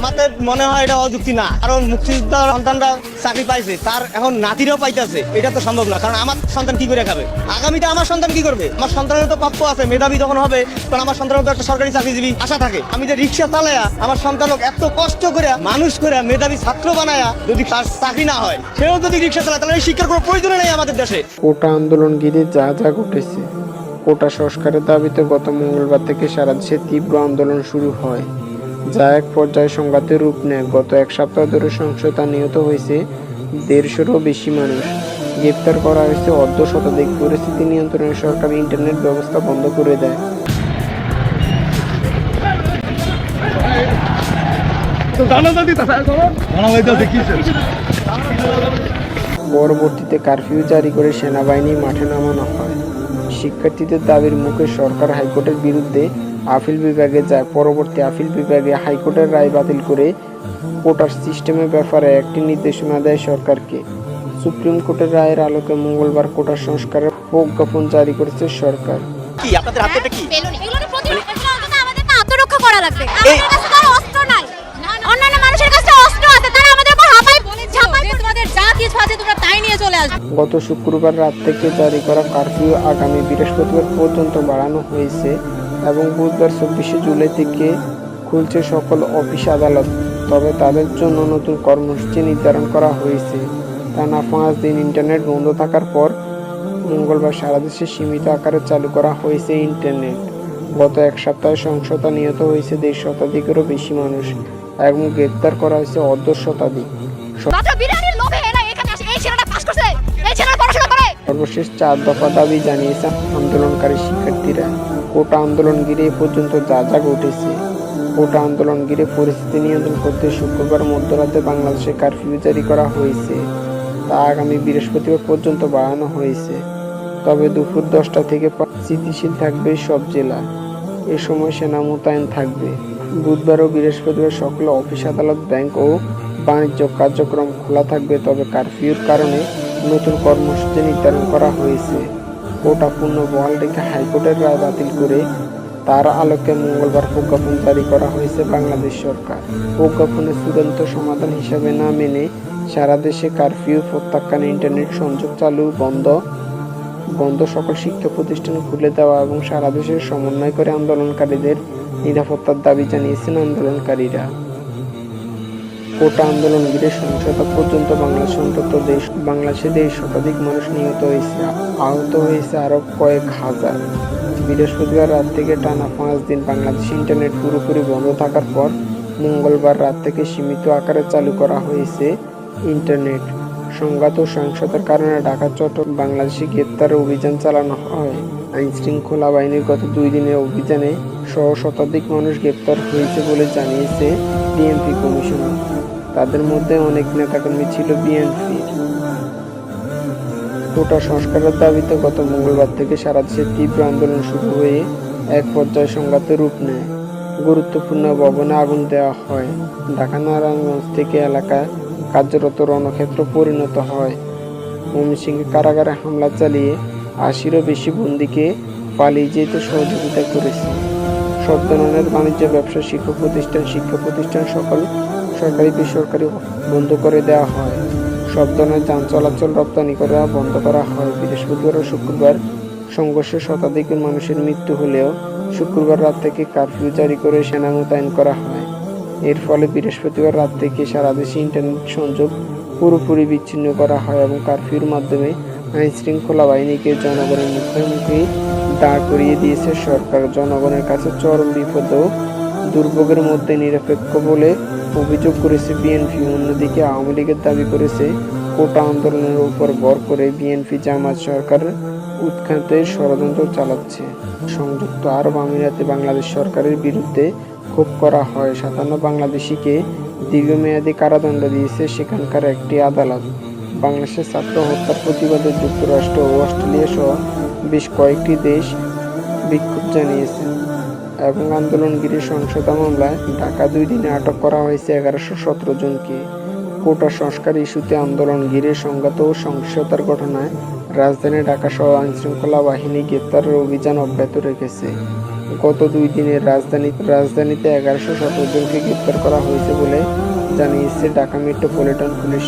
আমাদের মনে হয় এটা অযুক্তি না। কারণ মুক্তিযোদ্ধার সন্তানরা চাকরি পাইছে, তার এখন নাতিরাও পাইতেছে। এটা তো সম্ভব না, কারণ আমার সন্তান কি করে খাবে? আগামীতে আমার সন্তান কি করবে? আমার সন্তানের তো প্রাপ্য আছে, মেধাবী যখন হবে, তখন আমার সন্তানের তো একটা সরকারি চাকরিজীবী আশা থাকে। আমি যে রিক্সা চালায়া আমার সন্তানক এত কষ্ট করে মানুষ করে মেধাবী ছাত্র বানায়া যদি তার চাকরি না হয়, সেও যদি রিক্সা চালায়, তাহলে শিক্ষার কোনো প্রয়োজন নেই আমাদের দেশে। কোটা আন্দোলন ঘিরে যা যা ঘটেছে, কোটা সংস্কারের দাবিতে গত মঙ্গলবার থেকে সারা দেশে তীব্র আন্দোলন শুরু হয়। যা এক পর্যায়ে সংঘাতের রূপ নেয়। গত এক সপ্তাহ ধরে সংশয়তা নিহত হয়েছে দেড়শোরও বেশি মানুষ। গ্রেপ্তার করা হয়েছে অর্ধ শতাধিক। পরিস্থিতি নিয়ন্ত্রণে সরকার ইন্টারনেট ব্যবস্থা বন্ধ করে দেয়। পরবর্তীতে কারফিউ জারি করে সেনাবাহিনী মাঠে নামানো হয়। শিক্ষার্থীদের দাবির মুখে সরকার হাইকোর্টের বিরুদ্ধে আপিল বিভাগে যায় পরবর্তী আপিল বিভাগে হাইকোর্টের রায় বাতিল করে কোটার সিস্টেমের ব্যাপারে একটি নির্দেশনা দেয় সরকারকে। সুপ্রিম কোর্টের রায়ের আলোকে মঙ্গলবার কোটা সংস্কারের প্রজ্ঞাপন জারি করেছে সরকার। কি আপনাদের হাতে কি? বেলুন। এগুলো প্রতিরোধ এগুলো অন্তত আমাদেরকে আত্মরক্ষা করা লাগবে। আমাদের কাছে তো অস্ত্র নাই। অন্যান্য মানুষের কাছে অস্ত্র আছে তারা আমাদের উপর হাঁপায় ঝাঁপায় তোমাদের যা কিছু আছে তোমরা তাই নিয়ে চলে আসবে। গত শুক্রবার রাত থেকে জারি করা কারফিউ আগামী বৃহস্পতিবার পর্যন্ত বাড়ানো হয়েছে। এবং বুধবার চব্বিশে জুলাই থেকে খুলছে সকল অফিস আদালত, তবে তাদের জন্য নতুন কর্মসূচি নির্ধারণ করা হয়েছে। টানা পাঁচ দিন ইন্টারনেট বন্ধ থাকার পর মঙ্গলবার সারা দেশে সীমিত আকারে চালু করা হয়েছে ইন্টারনেট। গত এক সপ্তাহে সংসদা নিহত হয়েছে দেড় শতাধিকেরও বেশি মানুষ এবং গ্রেপ্তার করা হয়েছে অর্ধ শতাধিক। সর্বশেষ চার দফা দাবি জানিয়েছে আন্দোলনকারী শিক্ষার্থীরা। কোটা আন্দোলন ঘিরে পর্যন্ত যা যা ঘটেছে। কোটা আন্দোলন ঘিরে পরিস্থিতি নিয়ন্ত্রণ করতে শুক্রবার মধ্যরাতে বাংলাদেশে কারফিউ জারি করা হয়েছে। তা আগামী বৃহস্পতিবার পর্যন্ত বাড়ানো হয়েছে। তবে দুপুর দশটা থেকে স্থিতিশীল থাকবে সব জেলা। এ সময় সেনা মোতায়েন থাকবে। বুধবার ও বৃহস্পতিবার সকল অফিস, আদালত, ব্যাংক ও বাণিজ্য কার্যক্রম খোলা থাকবে। তবে কারফিউর কারণে নতুন কর্মসূচি নির্ধারণ করা হয়েছে। কোটা পূর্ণ বহাল রেখে হাইকোর্টের রায় বাতিল করে তার আলোকে মঙ্গলবার প্রজ্ঞাপন জারি করা হয়েছে বাংলাদেশ সরকার। প্রজ্ঞাপনের চূড়ান্ত সমাধান হিসাবে না মেনে সারা দেশে কারফিউ, প্রত্যাখ্যান, ইন্টারনেট সংযোগ চালু, বন্ধ বন্ধ সকল শিক্ষা প্রতিষ্ঠান খুলে দেওয়া এবং সারা দেশের সমন্বয় করে আন্দোলনকারীদের নিরাপত্তার দাবি জানিয়েছেন আন্দোলনকারীরা। কোটা আন্দোলন ঘিরে সহিংসতা পর্যন্ত বাংলাদেশ অন্তত দেশ, বাংলাদেশে দেড় শতাধিক মানুষ নিহত হয়েছে। আহত হয়েছে আরও কয়েক হাজার। বৃহস্পতিবার রাত থেকে টানা পাঁচ দিন বাংলাদেশ ইন্টারনেট পুরোপুরি বন্ধ থাকার পর মঙ্গলবার রাত থেকে সীমিত আকারে চালু করা হয়েছে ইন্টারনেট। সংঘাত ও সহিংসতার কারণে ঢাকা, চট্টগ্রাম বাংলাদেশে গ্রেপ্তারের অভিযান চালানো হয়। আইন শৃঙ্খলা বাহিনীর গত দুই দিনের অভিযানে সহ শতাধিক মানুষ গ্রেপ্তার হয়েছে বলে জানিয়েছে ডিএমপি কমিশনার। তাদের মধ্যে অনেক নেতাকর্মী ছিল বিএনপি। কোটা সংস্কারের দাবিতে গত মঙ্গলবার থেকে সারা দেশে তীব্র আন্দোলন শুরু হয়ে এক পর্যায়ে সংঘাতের রূপ নেয়। গুরুত্বপূর্ণ ভবনে আগুন দেওয়া হয়। ঢাকা নারায়ণগঞ্জ থেকে এলাকায় কার্যরত রণক্ষেত্র পরিণত হয়। ময়মনসিংহে কারাগারে হামলা চালিয়ে আশিরও বেশি বন্দিকে পালিয়ে যেতে সহযোগিতা করেছে। সব ধরনের বাণিজ্য, ব্যবসা, শিক্ষা প্রতিষ্ঠান শিক্ষা প্রতিষ্ঠান সকল সরকারি বেসরকারি বন্ধ করে দেওয়া হয়। সব ধরনের যান চলাচল রপ্তানি করা, বন্ধ করা হয়। বৃহস্পতিবার ও শুক্রবার সংঘর্ষে শতাধিক মানুষের মৃত্যু হলেও শুক্রবার রাত থেকে কারফিউ জারি করে সেনা মোতায়েন করা হয়। এর ফলে বৃহস্পতিবার রাত থেকে সারা দেশে ইন্টারনেট সংযোগ পুরোপুরি বিচ্ছিন্ন করা হয় এবং কারফিউর মাধ্যমে আইন শৃঙ্খলা বাহিনীকে জনগণের মুখোমুখি দাঁড় করিয়ে দিয়েছে সরকার। জনগণের কাছে চরম বিপদ ও দুর্ভোগের মধ্যে নিরপেক্ষ বলে অভিযোগ করেছে বিএনপি। অন্যদিকে আওয়ামী লীগের দাবি করেছে, কোটা আন্দোলনের উপর ভর করে বিএনপি জামাত সরকার উৎখাতের ষড়যন্ত্র চালাচ্ছে। সংযুক্ত আরব আমিরাতে বাংলাদেশ সরকারের বিরুদ্ধে ক্ষোভ করা হয়। সাতান্ন বাংলাদেশিকে দীর্ঘমেয়াদী কারাদণ্ড দিয়েছে সেখানকার একটি আদালত। বাংলাদেশের ছাত্র হত্যার প্রতিবাদে যুক্তরাষ্ট্র ও অস্ট্রেলিয়া সহ বেশ কয়েকটি দেশ বিক্ষোভ জানিয়েছে। এবং আন্দোলনগিরি সংসদা মামলায় ঢাকা দুই দিনে আটক করা হয়েছে এগারোশো সতেরো জনকে। কোটা সংস্কার ইস্যুতে আন্দোলন ঘিরে সংঘাত ও সহিংসতার ঘটনায় রাজধানী ঢাকা সহ আইনশৃঙ্খলা বাহিনী গ্রেপ্তারের অভিযান অব্যাহত রেখেছে। গত দুই দিনের রাজধানী, রাজধানীতে এগারোশো সতেরো জনকে গ্রেপ্তার করা হয়েছে বলে জানিয়েছে ঢাকা মেট্রোপলিটন পুলিশ।